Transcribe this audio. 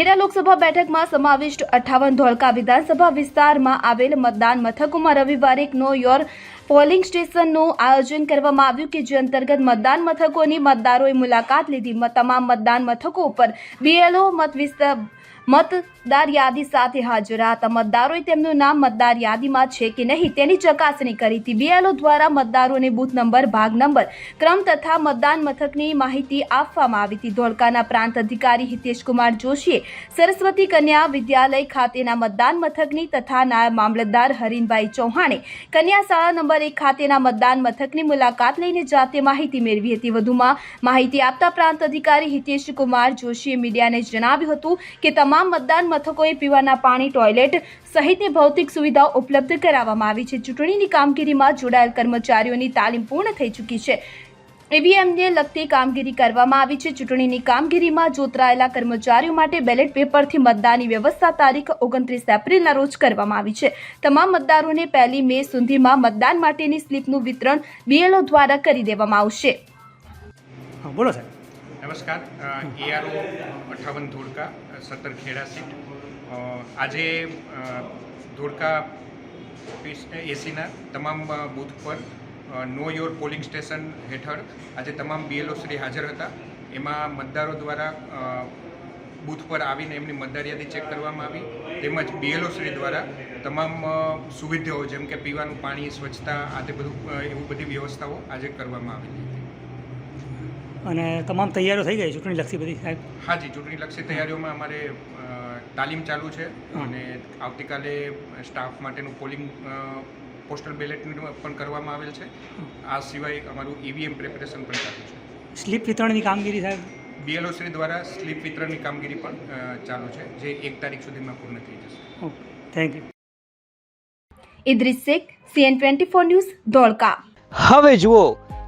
ખેડા લોકસભા બેઠકમાં સમાવિષ્ટ અઠાવન ધોળકા વિધાનસભા વિસ્તારમાં આવેલ મતદાન મથકોમાં રવિવારે નો યોર પોલિંગ સ્ટેશનનું આયોજન કરવામાં આવ્યું કે જે અંતર્ગત મતદાન મથકોની મતદારોએ મુલાકાત લીધી. તમામ મતદાન મથકો ઉપર બીએલઓ મત વિસ્તાર મતદાર યાદી સાથે હાજર. હતા મતદારોએ તેમનું નામ મતદાર યાદીમાં છે કે નહીં તેની ચકાસણી કરી. હતી બીએલઓ દ્વારા મતદારોને બૂથ નંબર, ભાગ નંબર, ક્રમ તથા મતદાન મથકની માહિતી આપવામાં આવી હતી. ધોળકાના પ્રાંત અધિકારી હિતેશકુમાર જોશીએ સરસ્વતી કન્યા વિદ્યાલય ખાતેના મતદાન મથકની તથા નાયબ મામલતદાર હરીનભાઈ ચૌહાણે કન્યા શાળા નંબર એક ખાતેના મતદાન મથકની મુલાકાત લઈને જાતે માહિતી મેળવી હતી. વધુમાં માહિતી આપતા પ્રાંત અધિકારી હિતેશકુમાર જોશીએ મીડિયાને જણાવ્યું હતું કે તમામ મતદાન મથકોએ પીવાના પાણી, ટોયલેટ સહિતની ભૌતિક સુવિધાઓ ઉપલબ્ધ કરાવવામાં આવી છે. ચૂંટણીની કામગીરીમાં જોડાયેલ કર્મચારીઓની તાલીમ પૂર્ણ થઈ ચૂકી છે. ઈવીએમને લગતી કામગીરી કરવામાં આવી છે. ચૂંટણીની કામગીરીમાં જોતરાયેલા કર્મચારીઓ માટે બેલેટ પેપરથી મતદાનની વ્યવસ્થા તારીખ ઓગણત્રીસ એપ્રિલના રોજ કરવામાં આવી છે. તમામ મતદારોને પહેલી મે સુધીમાં મતદાન માટેની સ્લીપનું વિતરણ બીએલઓ દ્વારા કરી દેવામાં આવશે. બોલો સાહેબ. નમસ્કાર. એઆરઓ અઠાવન ધોળકા સત્તર ખેડા સીટ. આજે ધોળકા એસીના તમામ બૂથ પર નો યોર પોલિંગ સ્ટેશન હેઠળ આજે તમામ બીએલઓ શ્રી હાજર હતા. એમાં મતદારો દ્વારા બૂથ પર આવીને એમની મતદાર યાદી ચેક કરવામાં આવી. તેમજ બીએલઓ શ્રી દ્વારા તમામ સુવિધાઓ જેમ કે પીવાનું પાણી, સ્વચ્છતા, આ તે બધું એવું બધી વ્યવસ્થાઓ આજે કરવામાં હતી. અને તમામ તૈયારીઓ થઈ ગઈ ચૂંટણી લક્ષી બધી સાહેબ? હાજી ચૂંટણીલક્ષી તૈયારીઓમાં અમારે તાલીમ ચાલુ છે અને આવતીકાલે સ્ટાફ માટેનું પોલિંગ પોસ્ટલ બેલેટનું પણ કરવામાં આવેલ છે. આ સિવાય અમારું ઈવીએમ પ્રિપેરેશન પણ ચાલુ છે. સ્લીપ વિતરણની કામગીરી સાહેબ? બીએલઓ શ્રી દ્વારા સ્લીપ વિતરણની કામગીરી પણ ચાલુ છે જે એક તારીખ સુધીમાં પૂર્ણ થઈ જશે. Okay thank you. Idris Shaikh CN twenty four news Dholka. હવે જુઓ